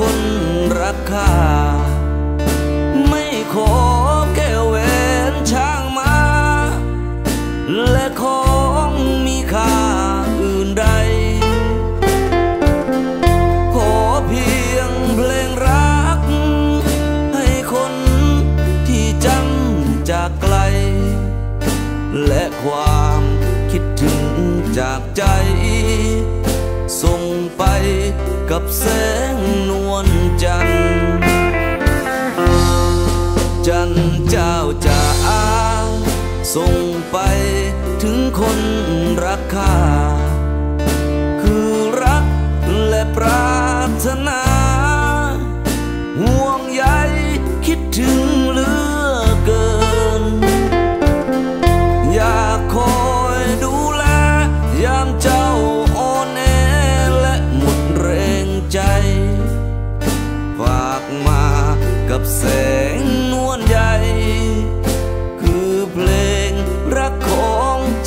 คนรักข้าไม่ขอแก้วแหวนช้างมา และของมีค่าอื่นใด ขอเพียงเพลงรัก ให้คนที่จำจากไกล และความคิดถึงจากใจส่งไป กับแสงนวลจันทร์จันเจ้าจะอาส่งไปถึงคนรักข้า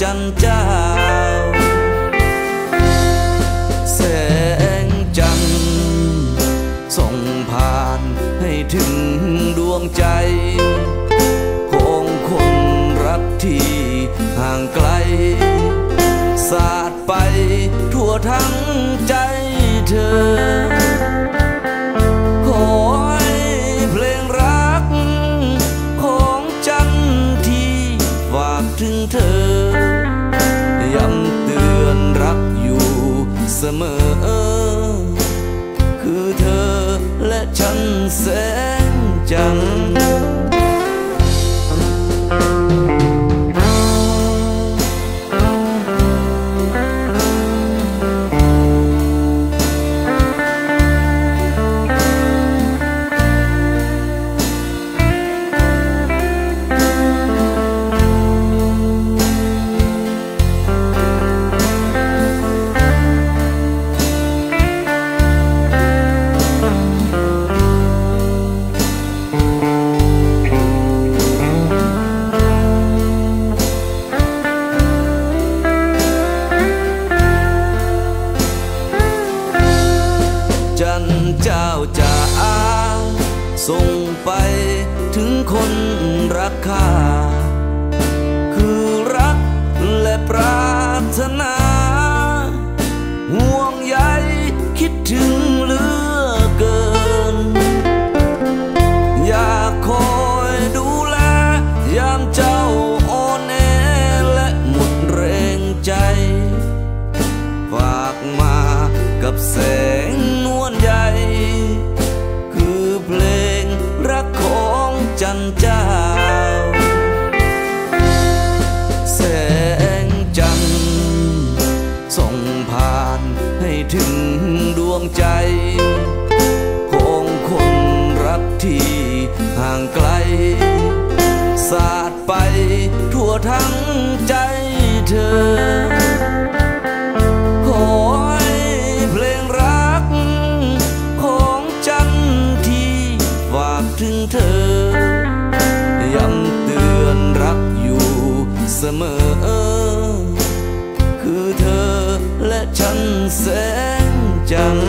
จันเจ้า แสงจันทร์ส่งผ่านให้ถึงดวงใจ ของคนรักที่ห่างไกล สาดไปทั่วทั้ง เสมอ คือเธอและฉันแสงจัน ส่งไปถึงคนรักข้าคือรักและปรารถนา ห่วงใยคิดถึงเหลือเกิน อยากคอยดูแลยามเจ้าอ่อนแอและหมดแรงใจ ฝากมากับแสง ของคนรักที่ห่างไกล สาดไปทั่วทั้งใจเธอขอให้เพลงรักของจันที่ฝากถึงเธอย้ำเตือนรักอยู่เสมอ คือเธอและฉันแสงจันทร์